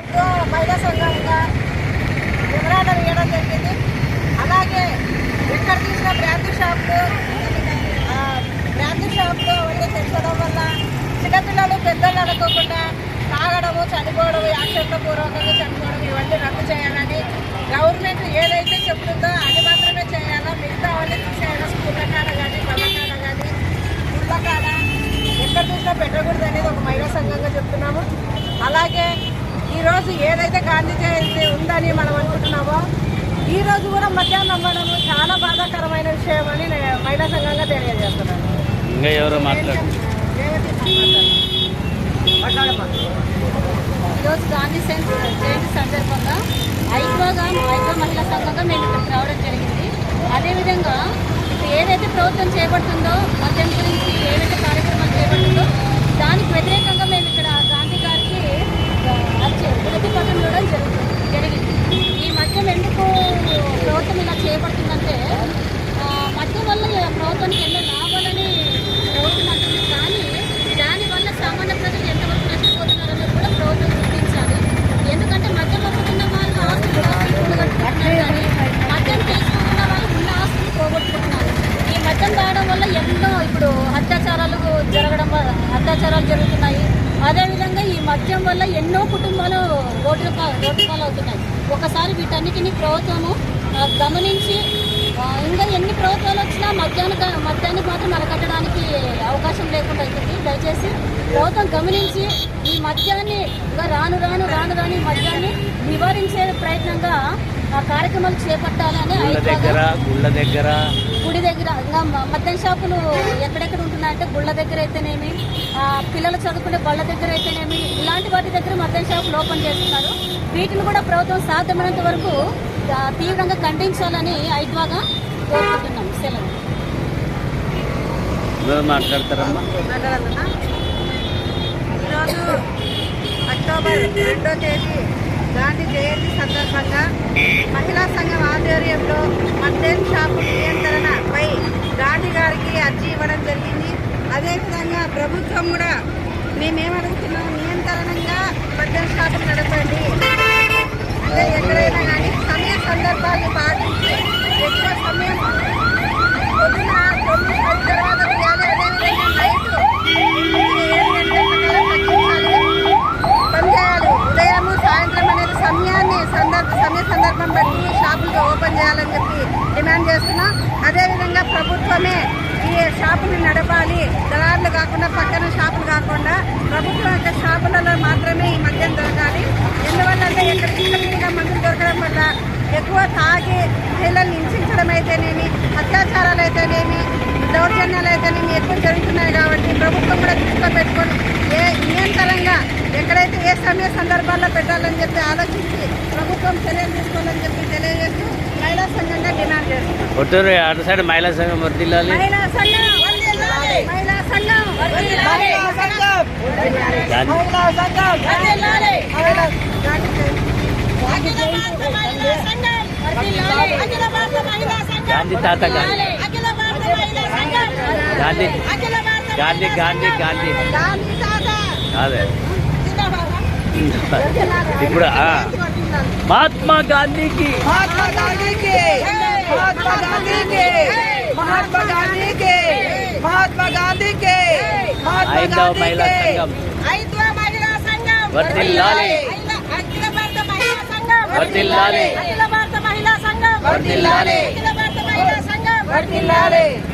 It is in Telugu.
ఐదో మహిళా సంఘంగా వివరాలను ఇవ్వడం జరిగింది. అలాగే ఎక్కడ తీసిన బ్రాంతి షాపులు బ్రాంతి షాపులు అవన్నీ తెచ్చడం వల్ల చిన్నపిల్లలు పెద్దలు అనుకోకుండా తాగడము చనిపోవడం యాక్సిడెంట్ల పూర్వకంగా చనిపోవడం ఇవన్నీ రద్దు చేయాలని గవర్నమెంట్ ఏదైతే చెప్తుందో అది మాత్రం చేయాలా మిగతా అవన్నీ తీసేయాలి స్కూళ్ళ కాడ కానీ బళ్ళ కాడ కానీ గుళ్ళ కాడ ఎక్కడ చూసినా పెట్టకూడదు అనేది ఒక మహిళా సంఘంగా చెప్తున్నాము అలాగే ఈరోజు ఏదైతే గాంధీ జయంతి ఉందని మనం అనుకుంటున్నామో ఈ రోజు కూడా మధ్యాహ్నం అవ్వడం చాలా బాధాకరమైన విషయం అని నేను మహిళా సంఘంగా తెలియజేస్తున్నాను. ఇంకా ఎవరో. ఈరోజు గాంధీ జయంతి జయంతి సందర్భంగా ఐక్యోగా ఐక్య మహిళా సంఘంగా మేము ఇక్కడికి రావడం జరిగింది. అదేవిధంగా ఇప్పుడు ఏదైతే ప్రభుత్వం చేపడుతుందో మద్యం గురించి ఏవైతే కార్యక్రమాలు చేపడుతుందో దానికి వ్యతిరేకంగా మేము ఇక్కడ గాంధీ గారికి ఆ, అర్జీ- వినతి పత్రం ఇవ్వడం జరుగుతుంది జరిగింది ఈ మద్యం ఎందుకు ప్రభుత్వం ఇలా చేపడుతుందంటే ఆ, మద్యం వల్ల ఈ ప్రభుత్వానికి ఎన్నో లాభాలని ప్రభుత్వం అంటుంది కానీ దానివల్ల సామాన్య ప్రజలు ఎంతవరకు నష్టపోతున్నారని కూడా ప్రభుత్వం గుర్తించాలి ఎందుకంటే మద్యం అమ్ముతున్న వాళ్ళు ఆస్తులు ఆస్తులు కూడగట్టుకుంటున్నారు కానీ మద్యం తీసుకుంటున్న వాళ్ళు ఉన్న ఆస్తులు పోగొట్టుకుంటున్నారు ఈ మద్యం తాగడం వల్ల ఎన్నో ఇప్పుడు అత్యాచారాలు జరగడం వల్ల అత్యాచారాలు జరుగుతున్నాయి. అదేవిధంగా ఈ మద్యం వల్ల ఎన్నో కుటుంబాలు రోడ్డు రోడ్డు పాలు అవుతున్నాయి. ఒకసారి వీటన్నిటిని ప్రభుత్వము గమనించి ఇంకా ఎన్ని ప్రభుత్వాలు వచ్చినా మద్యానికి మద్యానికి మాత్రం అరకట్టడానికి అవకాశం లేకుండా అవుతుంది దయచేసి ప్రభుత్వం గమనించి ఈ మద్యాన్ని ఇంకా రాను రాను రాను రాను ఈ మద్యాన్ని నివారించే ప్రయత్నంగా ఆ కార్యక్రమాలు చేపట్టాలని గుళ్ళ దగ్గర గుళ్ళ దగ్గర. గుడి దగ్గర మద్యం షాపులు ఎక్కడెక్కడ ఉంటున్నాయంటే గుళ్ళ దగ్గర అయితేనేమి ఆ, పిల్లలు చదువుకునే బళ్ళ దగ్గర అయితేనేమి ఇలాంటి వాటి దగ్గర మద్యం షాపులు ఓపెన్ చేస్తున్నారు. వీటిని కూడా ప్రభుత్వం సాధ్యమైనంత వరకు తీవ్రంగా ఖండించాలని ఐద్వాగా కోరుకుంటున్నాం. సెలవు. మాట్లాడతారమ్మా? ఈరోజు అక్టోబర్ రెండో తేదీ గాంధీ జయంతి సందర్భంగా మహిళా సంఘం ఆధ్వర్యంలో మద్యం షాపు నియంత్రణపై గాంధీ గారికి అర్జీ ఇవ్వడం జరిగింది. అదేవిధంగా ప్రభుత్వం కూడా మేమేమడుగుతున్నాం? నియంత్రణంగా మద్యం షాపులు నడపండి. ఎక్కడైనా కానీ సమయ సందర్భాన్ని పాటించి డిమాండ్ అదేవిధంగా ప్రభుత్వమే ఈ షాపుని నడపాలి. దళారులు కాకుండా పక్కన షాపులు కాకుండా ప్రభుత్వం యొక్క షాపులలో మాత్రమే ఈ మద్యం దొరకాలి. ఎందువల్లంటే ఇక్కడ చిన్న మందులు దొరకడం వల్ల ఎక్కువ తాగి మహిళల్ని హింసించడం అయితేనేమి అత్యాచారాలు అయితేనేమి దౌర్జన్యాలు అయితేనేమి ఎక్కువ జరుగుతున్నాయి కాబట్టి ప్రభుత్వం కూడా దృష్టిలో పెట్టుకొని ఏ నియంత్రణంగా ఎక్కడైతే ఏ సమయ సందర్భాల్లో పెట్టాలని చెప్పి ఆలోచించి ప్రభుత్వం చర్యలు తీసుకోవాలని చెప్పి తెలియజేస్తూ కొట్టూరు అటు సైడ్ మహిళా సంఘం వర్దిల్లాలి. గాంధీ. తాత గాంధీ. గాంధీ. గాంధీ గాంధీ. గాంధీ. అదే. हाँ। महात्मा गांधी की। महात्मा गांधी के। महात्मा गांधी के। महात्मा गांधी के। महात्मा गांधी के। महात्मा महिला संगम। महिला संगम। वर्तिल लाले। अखिल भारत महिला संगम। वर्तिल लाले। अखिल भारत महिला संगम। वर्तिल लाले। अखिल भारत महिला संगम। वर्तिल लाले।